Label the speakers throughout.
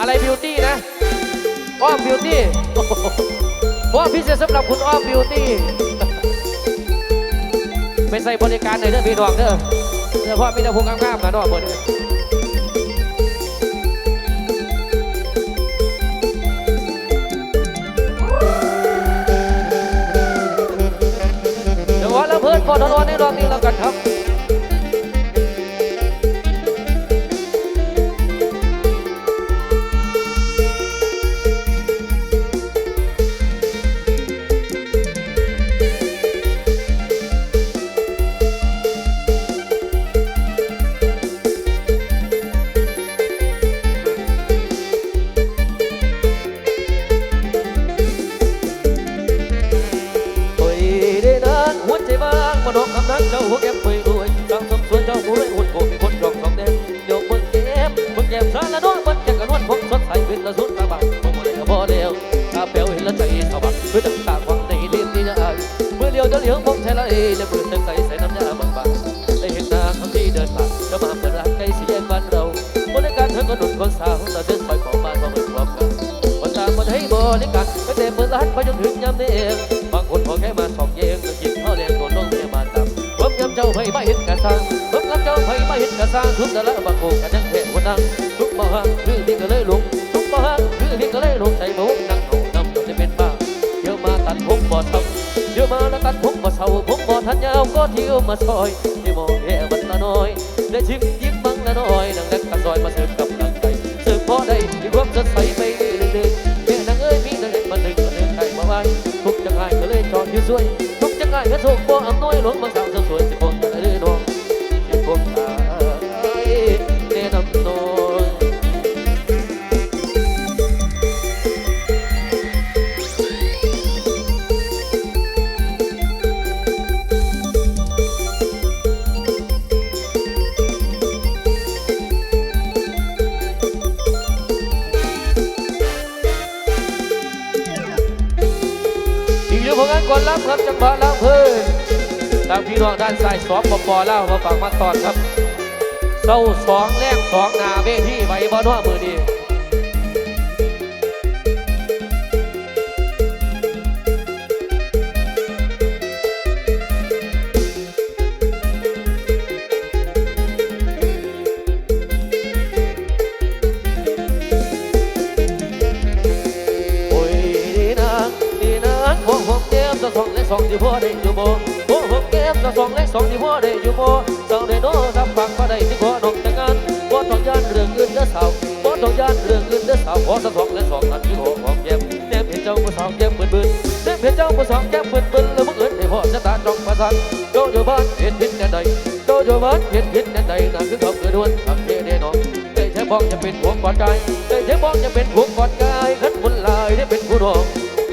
Speaker 1: อะไรบิวตี้นะ อ้อมบิวตี้ว่าะพิเศษสำหรับคุณอ้อมบิวตี้ไปใส่บริการหน่อยเด้อพี่น้องเด้อเด้อพ่อมีแต่พุงงามๆนะน้องเบิดเดี๋ยววันละเพิ่นพอทอนในรอบนี้แล้วกันครับ จนถึงยามนี้เองบางคนพอแค่มาสองเยงก็กินข้าวแรงโดนน้องเมียมาตามผมยำเจ้าให้มาเห็นกระซังผมยำเจ้าให้มาเห็นกระซังทุกแต่ละบางโกกันยังแค่คนนั่งทุกบ่ฮังคือพี่ก็เลยลงทุกบ่ฮังคือพี่ก็เลยลงใจบุกนั่งเอานำจนจะเป็นบ้าเดี๋ยวมาตัดผมบ่ทำเดี๋ยวมาแล้วตัดผมบ่เศร้าผมบ่ทันยาวก็เที่ยวมาซอยที่มองแย่มันละน้อยได้ชิมยิ้มบังละน้อยนั่งเล็กกระซอยมาเสิริมกำลังใจเสิริมพอได้มีความสดใส เลยจอดอยู่สวยทุกจัามพี่น้องด้ายสองปปเล่ามาฝากมาตอนครับเศร้าสองแรกสองนาเวทีไว้บ่น้อมือดีสองและสองที่พ่อได้อยู่บ่ มก็บจะสองและสองที่พ่อได้อยู่บ่เศร้าได้โน้รับฟังมาได้ที่พ่อนกแต่งงานบ่ต้องย่านเรื่องอื่นเด้อสาวบ่ต้องย่านเรื่องอื่นเด้อสาวขอสักสองและสองนั้นที่พ่อของแก้มแนมเห็นเจ้าผู้สาวแก้มเบิ่นเบิ่นแนมเห็นเจ้าผู้สาวแก้มเบิ่นเบิ่นแล้วมึงเอิ้นให้พ่อชะตาจ้องประสานโตอยู่บ้านเห็นผิดแน่ใดโตอยู่บ้านเห็นผิดแน่ใดนั่นคือคำเกิดวนทักเทเดนองได้แค่บอกจะเป็นผัวกอดกายได้แค่บอกจะเป็นผัวกอดกายขันคนลายได้เป็นผู้รอง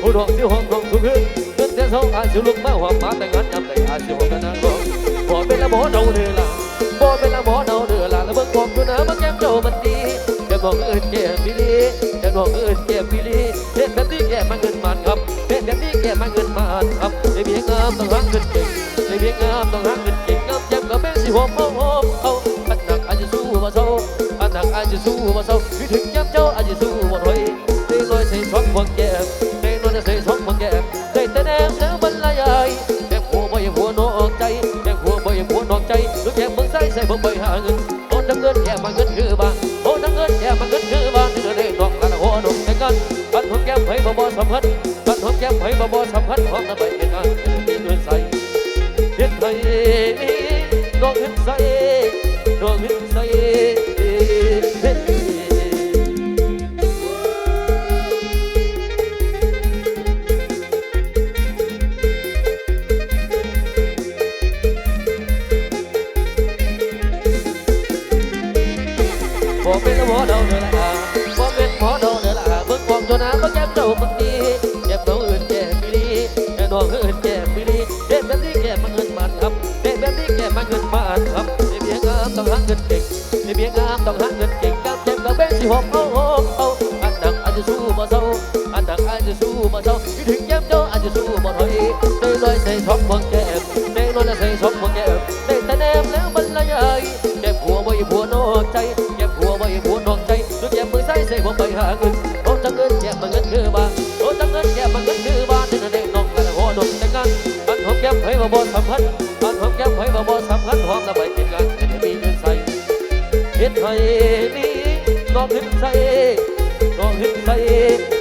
Speaker 1: ผู้รองที่ห้องรองสูงขึ้น เงินแต่สองอาสิลุกมาหัวมาแต่งงานยำได้อาสิหัวกันนางรอบ่เป็นละหมอเดาเดือละบ่เป็นละหมอเดาเดือละแล้วเบิ่งบอกอยู่นะมันแก้มเจ้ามันดีแก้มบอกเอิ้นแก้มบิลีแก้มบอกเอิ้นแก้มบิลีเฮ็ดแบบนี้แก้มาเงินมันครับเฮ็ดแบบนี้แก้มาเงินมันครับได้เมียงามต้องหาเงินเก่งได้เมียงามต้องหาเงินเก่งงามแจ่มกับแม่สิหอมหอมเอาอันหนักอาจจะสู้มาเศร้าอันหนักอาจจะสู้มาเศร้า ถึงแก้มเจ้าอาจจะสู้บ่ถอยได้ลอยใส่ช็อกบางแก้มได้ลอยใส่ช็อกบางแก้มได้แต่แนมแล้วมันละยายแก้มหัวบ่อยหัวนอกใจแก้มหัวบ่อยหัวไปหาเงินโอ้จังเงินแย่มาเงินคือบ้านโอ้จังเงินแย่มาเงินคือบ้านที่นั่นเองน้องกันโอ้ดมแต่งงานอันหอมแก้มไผ่บ่บ่สำคัญอันหอมแก้มไผ่บ่บ่สำคัญหอมล้วไปกินกันจะได้มีเงินใส่เฮ็ดให้มีน้องขึ้นใส่น้องขึ้นใส่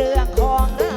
Speaker 1: เรื่
Speaker 2: องของ